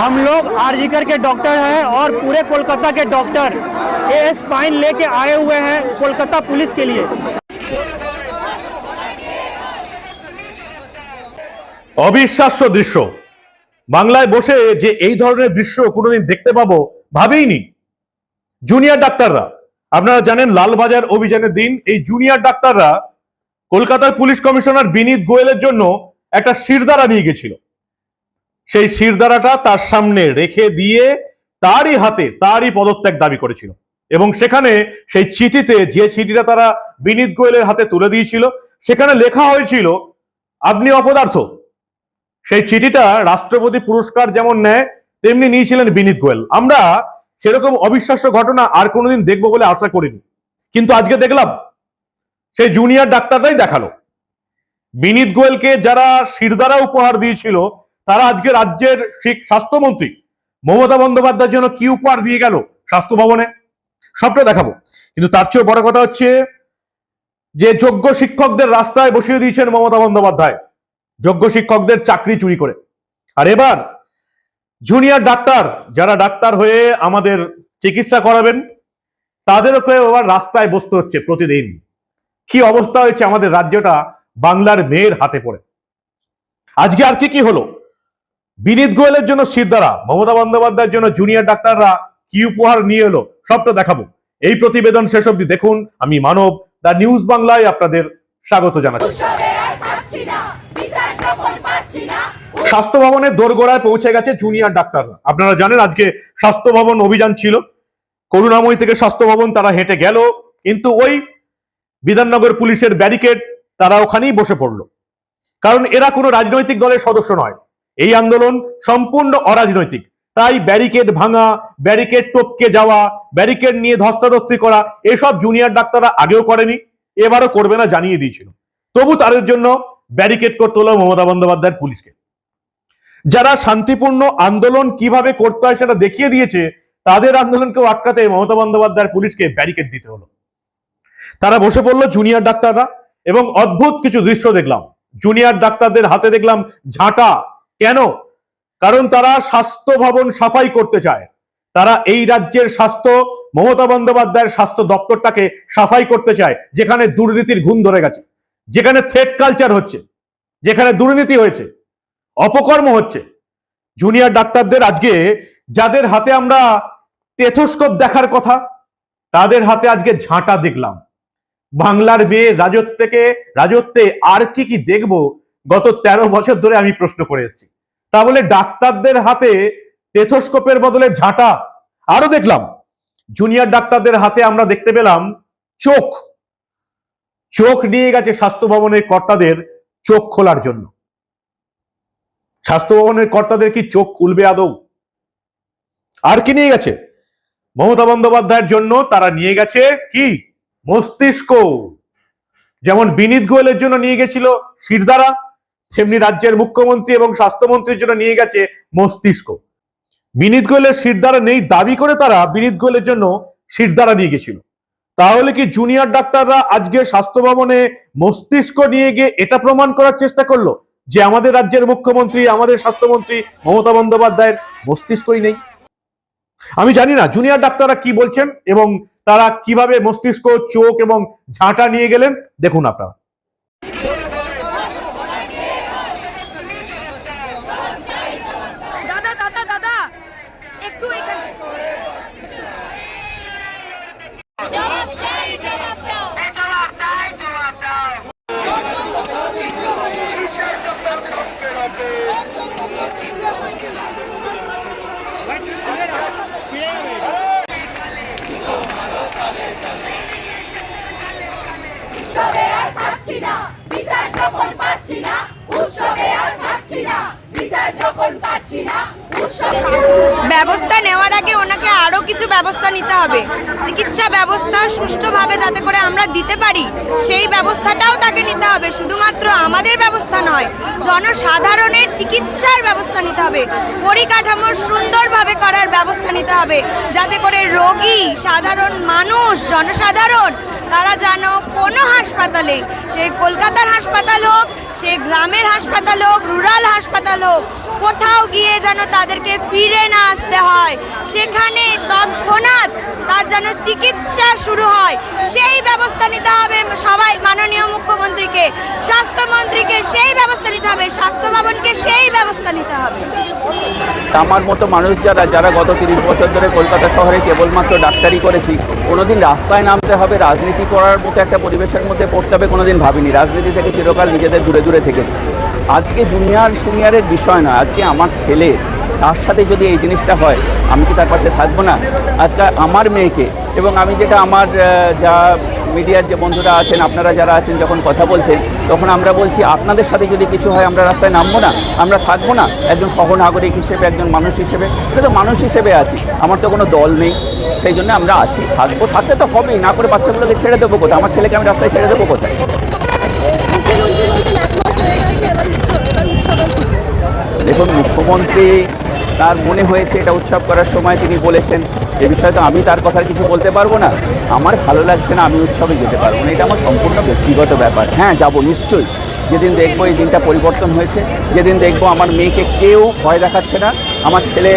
हम लोग आरजीकर के डॉक्टर हैं और पूरे कोलकाता के डॉक्टर ये स्पाइन लेके आए हुए हैं कोलकाता पुलिस के लिए অবিশ্বাস্য দৃশ্য বাংলায় বসে যে এই ধরনের দৃশ্য কোনোদিন দেখতে পাবো ভাবেইনি জুনিয়র ডাক্তাররা আপনারা জানেন লালবাজার অভিযানের দিন এই জুনিয়র ডাক্তাররা কলকাতার পুলিশ কমিশনার বিনীত গোয়েলের জন্য একটা শিরদাঁড়া নিয়ে গেছিল সেই শিরদাঁড়াটা তার সামনে রেখে দিয়ে তারই হাতে তারই পদত্যাগ দাবি করেছিল। এবং সেখানে সেই চিঠিতে যে চিঠিটা তারা বিনীত গোয়েলের হাতে তুলে দিয়েছিল, সেখানে লেখা হয়েছিল, আপনি অপদার্থ। সেই চিঠিটা রাষ্ট্রপতি পুরস্কার যেমন নেয়, তেমনি নিয়েছিলেন বিনীত গোয়েল। আমরা সেরকম অবিশ্বাস্য ঘটনা আর কোনোদিন দেখব বলে আশা করিনি। কিন্তু আজকে দেখলাম, সেই জুনিয়র ডাক্তাররাই দেখাল। বিনীত গোয়েলকে যারা শিরদারা উপহার দিয়েছিল তারা আজকে রাজ্যের শিক- স্বাস্থ্যমন্ত্রী মমতা বন্দ্যোপাধ্যায়ের জন্য কি উপহার দিয়ে গেল স্বাস্থ্য ভবনে? সবটা দেখাবো। কিন্তু তার চেয়েও বড় কথা হচ্ছে যে যোগ্য শিক্ষকদের রাস্তায় বসিয়ে দিয়েছেন মমতা বন্দ্যোপাধ্যায়। যোগ্য শিক্ষকদের চাকরি চুরি করে। আর এবার জুনিয়র ডাক্তার, যারা ডাক্তার হয়ে আমাদের চিকিৎসা করাবেন তাদেরকে এবার রাস্তায় বসতে হচ্ছে প্রতিদিন। কি অবস্থা হয়েছে আমাদের রাজ্যটা বাংলার মেয়ের হাতে পড়ে। আজকে আর কি কি হলো? বিনীত গোয়েলের জন্য সিদ্ধারা মমতা বন্দ্যোপাধ্যায়ের জন্য জুনিয়র ডাক্তাররা কি উপহার নিয়ে এলো সবটা দেখাবো। এই প্রতিবেদন শেষ অব্দি দেখুন। আমি মানব দা নিউজ বাংলায় আপনাদের স্বাগত জানাচ্ছি। স্বাস্থ্য ভবনের দোরগোড়ায় পৌঁছে গেছে জুনিয়র ডাক্তাররা। আপনারা জানেন আজকে স্বাস্থ্য ভবন অভিযান ছিল। করুণাময়ী থেকে স্বাস্থ্য ভবন তারা হেঁটে গেল কিন্তু ওই বিধাননগর পুলিশের ব্যারিকেড তারা ওখানেই বসে পড়ল। কারণ এরা কোনো রাজনৈতিক দলের সদস্য নয়। এই আন্দোলন সম্পূর্ণ অরাজনৈতিক। তাই ব্যারিকেড ভাঙা, ব্যারিকেড টপকে যাওয়া, ব্যারিকেড নিয়ে ধস্তাধস্তি করা, এসব জুনিয়র ডাক্তাররা আগেও করেনি, এবারও করবে না জানিয়ে দিয়েছিল। তবু তাদের জন্য ব্যারিকেড করতে হলো মমতা বন্দ্যোপাধ্যায়ের পুলিশকে। যারা শান্তিপূর্ণ আন্দোলন কীভাবে করতে হয় সেটা দেখিয়ে দিয়েছে, তাদের আন্দোলনকেও আটকাতে মমতা বন্দ্যোপাধ্যায়ের পুলিশকে ব্যারিকেড দিতে হলো। তারা বসে পড়ল জুনিয়র ডাক্তাররা এবং অদ্ভুত কিছু দৃশ্য দেখলাম। জুনিয়র ডাক্তারদের হাতে দেখলাম ঝাঁটা কেন? কারণ তারা স্বাস্থ্য ভবন সাফাই করতে চায়। তারা এই রাজ্যের স্বাস্থ্য, মমতা বন্দ্যোপাধ্যায়ের স্বাস্থ্য দপ্তরটাকে সাফাই করতে চায়, যেখানে দুর্নীতির ঘুম ধরে গেছে, যেখানে থ্রেড কালচার হচ্ছে, যেখানে দুর্নীতি হয়েছে, অপকর্ম হচ্ছে। জুনিয়র ডাক্তারদের আজকে যাদের হাতে আমরা টেথোস্কোপ দেখার কথা, তাদের হাতে আজকে ঝাঁটা দেখলাম। বাংলার মেয়ে রাজত্বকে, রাজত্বে আর কি কি দেখব গত ১৩ বছর ধরে আমি প্রশ্ন করে এসেছি। তা বলে ডাক্তারদের হাতে টেথোস্কোপের বদলে ঝাঁটা। আরও দেখলাম জুনিয়র ডাক্তারদের হাতে আমরা দেখতে পেলাম চোখ। চোখ নিয়ে গেছে স্বাস্থ্য ভবনের কর্তাদের চোখ খোলার জন্য। স্বাস্থ্য ভবনের কর্তাদের কি চোখ খুলবে আদৌ? আর কি নিয়ে গেছে? মমতা বন্দ্যোপাধ্যায়ের জন্য তারা নিয়ে গেছে কি? মস্তিষ্ক। যেমন বিনীত গোয়েলের জন্য নিয়ে গেছিল শিরদারা তেমনি রাজ্যের মুখ্যমন্ত্রী এবং স্বাস্থ্যমন্ত্রীর জন্য নিয়ে গেছে মস্তিষ্ক। বিনীত গোয়েলের শিরদারা নেই দাবি করে তারা বিনীত গোয়েলের জন্য শিরদারা নিয়ে গেছিল। তাহলে কি জুনিয়র ডাক্তাররা আজকে স্বাস্থ্য ভবনে মস্তিষ্ক নিয়ে গিয়ে এটা প্রমাণ করার চেষ্টা করল? যে আমাদের রাজ্যের মুখ্যমন্ত্রী, আমাদের স্বাস্থ্যমন্ত্রী মমতা বন্দ্যোপাধ্যায়ের মস্তিষ্কই নেই। আমি জানি না জুনিয়র ডাক্তাররা কি বলছেন এবং তারা কীভাবে মস্তিষ্ক, চোখ এবং ঝাঁটা নিয়ে গেলেন। দেখুন আপনারা দাদা দাদা দাদা একটু এখানে উৎসবে আর থাকছি না বিচার যখন পাচ্ছি না উৎসবে আর থাকছি না বিচার যখন পাচ্ছি না উৎসবে ব্যবস্থা নেওয়ার আগে ওনাকে আরও কিছু ব্যবস্থা নিতে হবে। চিকিৎসা ব্যবস্থা সুষ্ঠুভাবে যাতে করে আমরা দিতে পারি, সেই ব্যবস্থাটাও তাকে নিতে হবে। শুধুমাত্র আমাদের ব্যবস্থা নয়, জনসাধারণের চিকিৎসার ব্যবস্থা নিতে হবে। পরিকাঠামো সুন্দরভাবে করার ব্যবস্থা নিতে হবে, যাতে করে রোগী, সাধারণ মানুষ, জনসাধারণ, তারা যেন কোনো হাসপাতালে। সে কলকাতার হাসপাতাল হোক সে গ্রামের হাসপাতাল হোক, রুরাল হাসপাতাল হোক, কোথাও গিয়ে যেন তাদেরকে ফিরে না আসতে হয়। সেখানে তৎক্ষণাৎ তার যেন চিকিৎসা শুরু হয়। সেই ব্যবস্থা নিতে হবে সবাই, মাননীয় মুখ্যমন্ত্রীকে। স্বাস্থ্যমন্ত্রীকে সেই ব্যবস্থা নিতে হবে স্বাস্থ্য ভবনকে সেই ব্যবস্থা নিতে হবে। আমার মতো মানুষ যারা যারা গত তিরিশ বছর ধরে কলকাতা শহরে কেবলমাত্র ডাক্তারি করেছি, কোনোদিন রাস্তায় নামতে হবে, রাজনীতি করার মতো একটা পরিবেশের মধ্যে পড়তে হবে কোনোদিন ভাবিনি। রাজনীতি থেকে চিরকাল নিজেদের দূরে দূরে থেকেছে। আজকে জুনিয়র সিনিয়রের বিষয় নয়, আজকে আমার ছেলে, তার সাথে যদি এই জিনিসটা হয়, আমি কি তার পাশে থাকব না? আজকে আমার মেয়েকে এবং আমি যেটা আমার যা মিডিয়ার যে বন্ধুরা আছেন, আপনারা যারা আছেন, যখন কথা বলছেন, তখন আমরা বলছি, আপনাদের সাথে যদি কিছু হয়, আমরা রাস্তায় নামবো না, আমরা থাকব না। একজন সহনাগরিক হিসেবে, একজন মানুষ হিসেবে এটা তো মানুষ হিসেবে আছি। আমার তো কোনো দল নেই। সেই জন্য আমরা আছি। থাকব, থাকতে তো হবেই, না করে বাচ্চাগুলোকে ছেড়ে দেবো কোথায়? আমার ছেলেকে আমি রাস্তায় ছেড়ে দেবো কোথায়? দেখুন, মুখ্যমন্ত্রী তার মনে হয়েছে এটা উৎসব করার সময় তিনি বলেছেন, এ বিষয়ে তো আমি তার কথা কিছু বলতে পারব না। আমার ভালো লাগছে না আমি উৎসবে যেতে পারব না। এটা আমার সম্পূর্ণ ব্যক্তিগত ব্যাপার। হ্যাঁ যাব নিশ্চয়ই। যেদিন দেখব এই দিনটা পরিবর্তন হয়েছে, যেদিন দেখব আমার মেয়েকে কেউ ভয় দেখাচ্ছে না, আমার ছেলে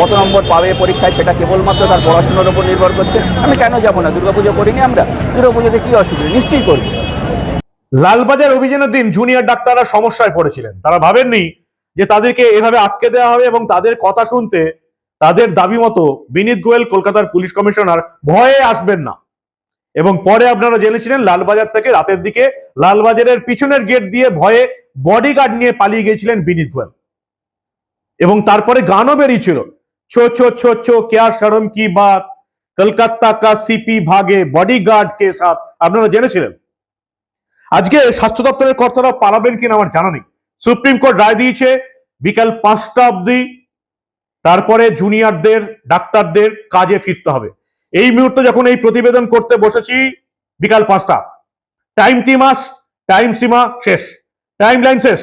কত নম্বর পাবে পরীক্ষায় সেটা কেবলমাত্র তার পড়াশোনার উপর নির্ভর করছে। আমি কেন যাব না? দুর্গাপুজো করিনি আমরা। দুর্গাপুজোতে কি অসুবিধা? নিশ্চয়ই করব। লালবাজার অভিযানের দিন জুনিয়র ডাক্তাররা সমস্যায় পড়েছিলেন। তারা ভাবেননি যে তাদেরকে এভাবে আটকে দেওয়া হবে এবং তাদের কথা শুনতে তাদের দাবি মতো বিনীত গোয়েল, কলকাতার পুলিশ কমিশনার ভয়ে আসবেন না। এবং পরে আপনারা জেনেছিলেন, লালবাজার থেকে রাতের দিকে লালবাজারের পিছনের গেট দিয়ে ভয়ে বডিগার্ড নিয়ে পালিয়ে গিয়েছিলেন বিনীত গোয়েল। এবং তারপরে গানও বেরিয়েছিল। ছো ছো ছো ছো কেয়া শরম কি বাত কলকাতা কা সিপি ভাগে বডিগার্ড কে সাথ আপনারা জেনেছিলেন? আজকে স্বাস্থ্য দপ্তরের কর্তারা পালাবেন কিনা আমার জানা নেই। সুপ্রিম কোর্ট রায় দিয়েছে, বিকাল পাঁচটা অবধি তারপরে জুনিয়রদের ডাক্তারদের কাজে ফিরতে হবে। এই মুহূর্তে যখন এই প্রতিবেদন করতে বসেছি, বিকাল পাঁচটা। টাইম টি মাস? টাইম সীমা শেষ। টাইম লাইন শেষ।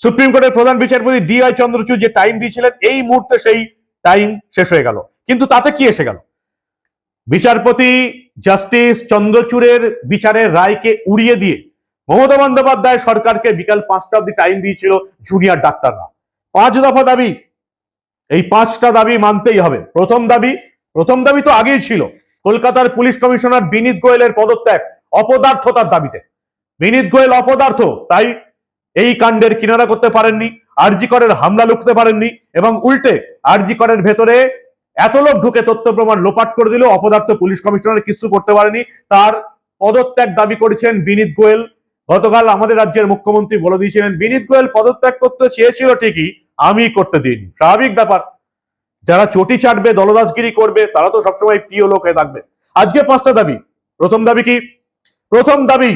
সুপ্রিম কোর্টের প্রধান বিচারপতি ডি আই চন্দ্রচূড় যে টাইম দিয়েছিলেন, এই মুহূর্তে সেই টাইম শেষ হয়ে গেল। কিন্তু তাতে কি এসে গেল? বিচারপতি জাস্টিস চন্দ্রচূড়ের বিচারের রায়কে উড়িয়ে দিয়ে মমতা বন্দ্যোপাধ্যায় সরকারকে বিকাল পাঁচটা অব্দি টাইম দিয়েছিল জুনিয়র ডাক্তাররা। পাঁচ দফা দাবি। এই পাঁচটা দাবি মানতেই হবে। প্রথম দাবি প্রথম দাবি তো আগেই ছিল। কলকাতার পুলিশ কমিশনার বিনীত গোয়েলের পদত্যাগ অপদার্থতার দাবিতে। বিনীত গোয়েল অপদার্থ, তাই এই কাণ্ডের কিনারা করতে পারেননি, আরজি করের হামলা লুকতে পারেননি এবং উল্টে আরজি করের ভেতরে এত লোক ঢুকে তথ্য প্রমাণ লোপাট করে দিল, অপদার্থ পুলিশ কমিশনার কিছু করতে পারেনি। তার পদত্যাগ দাবি করেছেন বিনীত গোয়েল। গতকাল আমাদের রাজ্যের মুখ্যমন্ত্রী বলে দিয়েছিলেন, বিনীত গোয়েল পদত্যাগ করতে চেয়েছিল ঠিকই আমি করতে দিইনি। স্বাভাবিক ব্যাপার। যারা চটি চাটবে দলদাসগিরি করবে, তারা তো সবসময় প্রিয় লোক হয়ে থাকবে। আজকে পাঁচটা দাবি। প্রথম দাবি কি? প্রথম দাবি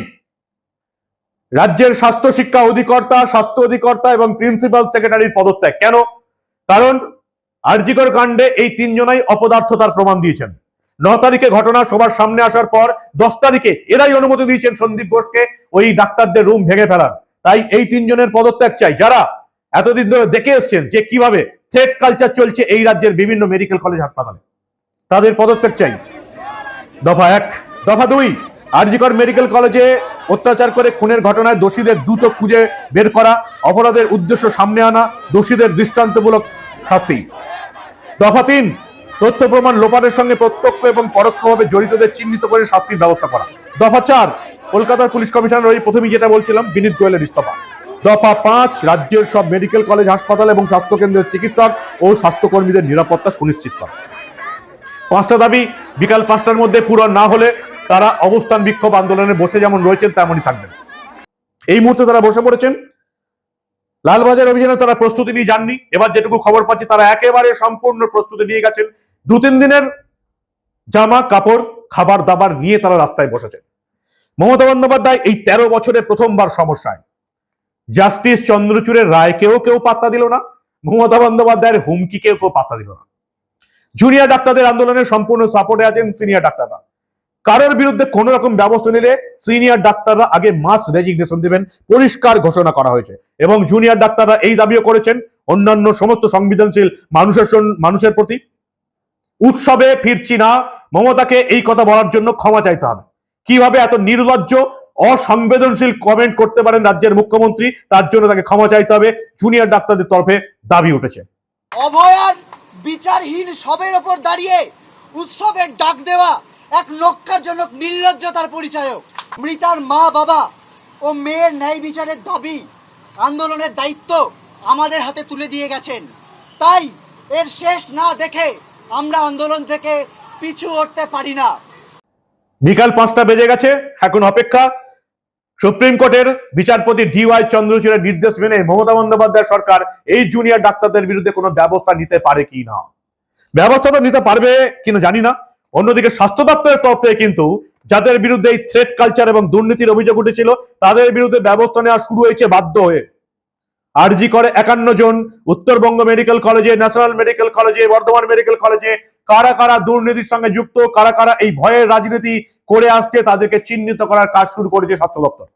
রাজ্যের স্বাস্থ্য শিক্ষা অধিকর্তা, স্বাস্থ্য অধিকর্তা এবং প্রিন্সিপাল সেক্রেটারির পদত্যাগ। কেন? কারণ আরজিকর কাণ্ডে এই তিনজনাই অপদার্থতার প্রমাণ দিয়েছেন। ন তারিখে ঘটনা সবার সামনে আসার পর দশ তারিখে এরাই অনুমতি দিয়েছেন সন্দীপ ঘোষকে ওই ডাক্তারদের রুম ভেঙে ফেলার। তাই এই তিনজনের পদত্যাগ চাই। যারা এতদিন ধরে দেখে এসছেন যে কীভাবে থ্রেড কালচার চলছে এই রাজ্যের বিভিন্ন মেডিকেল কলেজ হাসপাতালে, তাদের পদত্যাগ চাই। দফা এক, দফা দুই আরজিকর মেডিকেল কলেজে অত্যাচার করে খুনের ঘটনায় দোষীদের দ্রুত খুঁজে বের করা, অপরাধের উদ্দেশ্য সামনে আনা, দোষীদের দৃষ্টান্তমূলক শাস্তি। দফা তিন, তথ্য প্রমাণ লোপাটের সঙ্গে প্রত্যক্ষ এবং পরোক্ষভাবে জড়িতদের চিহ্নিত করে শাস্তির ব্যবস্থা করা। দফা চার, কলকাতার পুলিশ কমিশনার ওই প্রথমেই যেটা বলছিলাম, বিনীত গোয়েলের ইস্তফা। দফা পাঁচ, রাজ্যের সব মেডিকেল কলেজ, হাসপাতাল এবং স্বাস্থ্য কেন্দ্রের চিকিৎসক ও স্বাস্থ্যকর্মীদের নিরাপত্তা সুনিশ্চিত করা। পাঁচটা দাবি, বিকাল পাঁচটার মধ্যে পূরণ না হলে তারা অবস্থান বিক্ষোভ আন্দোলনে বসে যেমন রয়েছেন, তেমনই থাকবেন। এই মুহূর্তে তারা বসে পড়েছেন। লালবাজার অভিযানে তারা প্রস্তুতি নিয়ে যাননি। এবার যেটুকু খবর পাচ্ছি, তারা একেবারে সম্পূর্ণ প্রস্তুতি নিয়ে গেছেন। দু তিন দিনের জামা, কাপড়, খাবার, দাবার নিয়ে তারা রাস্তায় বসেছেন। মমতা বন্দ্যোপাধ্যায় এই তেরো বছরে প্রথমবার সমস্যায়। জাস্টিস চন্দ্রচূড়ের রায়কেও কেউ পাত্তা দিল না, মমতা বন্দ্যোপাধ্যায়ের হুমকিকেও কেউ পাত্তা দিল না। জুনিয়র ডাক্তারদের আন্দোলনে সম্পূর্ণ সাপোর্টে আছেন সিনিয়র ডাক্তাররা। কারোর বিরুদ্ধে কোন রকম ব্যবস্থা নিলে সিনিয়র ডাক্তাররা আগে মাস রেজিগনেশন দিবেন, পরিষ্কার ঘোষণা করা হয়েছে। এবং জুনিয়র ডাক্তাররা এই দাবিও করেছেন, অন্যান্য সমস্ত সংবেদনশীল মানুষের মানুষের প্রতি। উৎসবে ফিরছি না, মমতাকে এই কথা বলার জন্য ক্ষমা চাইতে হবে। কীভাবে এত নির্লজ্জ, অসংবেদনশীল কমেন্ট করতে পারেন রাজ্যের মুখ্যমন্ত্রী, তার জন্য তাকে ক্ষমা চাইতে হবে, জুনিয়র ডাক্তারদের তরফে দাবি উঠেছে। অভয়ার বিচারহীন সবের ওপর দাঁড়িয়ে উৎসবের ডাক দেওয়া এক নক্কারজনক নির্লজ্জতার পরিচায়ক। মৃতার মা বাবা ও মেয়ের ন্যায় বিচারের দাবি, আন্দোলনের দায়িত্ব আমাদের হাতে তুলে দিয়ে গেছেন। তাই এর শেষ না দেখে আমরা আন্দোলন থেকে পিছু হটতে পারি না। বিকাল পাঁচটা বেজে গেছে, এখন অপেক্ষা। সুপ্রিম কোর্টের বিচারপতি ডিওয়াই চন্দ্রচূড়ের নির্দেশ মেনে মমতা বন্দ্যোপাধ্যায় সরকার এই জুনিয়র ডাক্তারদের বিরুদ্ধে কোনো ব্যবস্থা নিতে পারে কি না? ব্যবস্থা তো নিতে পারবে কিনা জানি না। অন্যদিকে স্বাস্থ্য দপ্তরের তরফ থেকে কিন্তু যাদের বিরুদ্ধে এই থ্রেট কালচার এবং দুর্নীতির অভিযোগ উঠেছিল, তাদের বিরুদ্ধে ব্যবস্থা নেওয়া শুরু হয়েছে বাধ্য হয়ে। আরজি করে একান্ন জন উত্তরবঙ্গ মেডিকেল কলেজে, ন্যাশনাল মেডিকেল কলেজে, বর্ধমান মেডিকেল কলেজে কারা কারা দুর্নীতির সঙ্গে যুক্ত, কারা কারা এই ভয়ের রাজনীতি করে আসছে, তাদেরকে চিহ্নিত করার কাজ শুরু করেছে স্বাস্থ্য দপ্তর।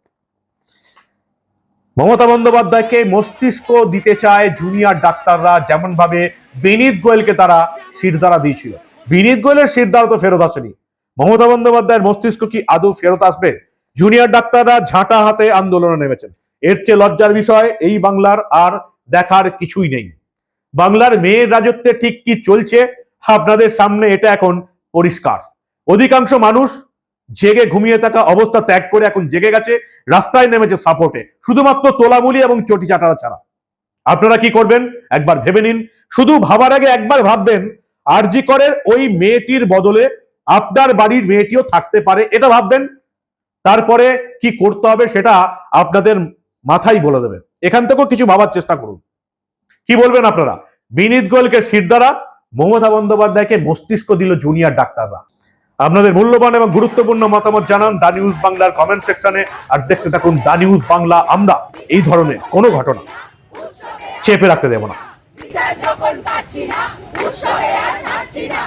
মমতা বন্দ্যোপাধ্যায়কে মস্তিষ্ক দিতে চায় জুনিয়র ডাক্তাররা যেমন ভাবে বিনীত গোয়েলকে তারা শিরদারা দিয়েছিল। বিনীত গোয়েলের শিরদারা তো ফেরত আসেনি। মমতা বন্দ্যোপাধ্যায়ের মস্তিষ্ক কি আদৌ ফেরত আসবে? জুনিয়র ডাক্তাররা ঝাঁটা হাতে আন্দোলনে নেমেছেন। এর চেয়ে লজ্জার বিষয়, এই বাংলার আর দেখার কিছুই নেই। বাংলার মেয়ের রাজত্বে ঠিক কি চলছে, আপনাদের সামনে এটা এখন পরিষ্কার। অধিকাংশ মানুষ জেগে ঘুমিয়ে থাকা অবস্থা ত্যাগ করে এখন জেগে গেছে, রাস্তায় নেমেছে সাপোর্টে, শুধুমাত্র তোলামুলি এবং চটি চাটারা ছাড়া। আপনারা কি করবেন? একবার ভেবে নিন। শুধু ভাবার আগে একবার ভাববেন আরজি করের ওই মেয়েটির বদলে আপনার বাড়ির মেয়েটিও থাকতে পারে, এটা ভাববেন। তারপরে কি করতে হবে সেটা আপনাদের মাথায় বলে দেবে এখান থেকেও কিছু ভাবার চেষ্টা করুন। কি বলবেন আপনারা? বিনীত গোয়েলকে শিরদারা মমতা বন্দ্যোপাধ্যায়কে মস্তিষ্ক দিল জুনিয়র ডাক্তাররা। আপনাদের মূল্যবান এবং গুরুত্বপূর্ণ মতামত জানান দা নিউজ বাংলার কমেন্ট সেকশনে আর দেখতে থাকুন দা নিউজ বাংলা আমরা। এই ধরনের কোনো ঘটনা চেপে রাখতে দেব না। বিচার যখন পাচ্ছি না উৎসবে আর থাকছি না।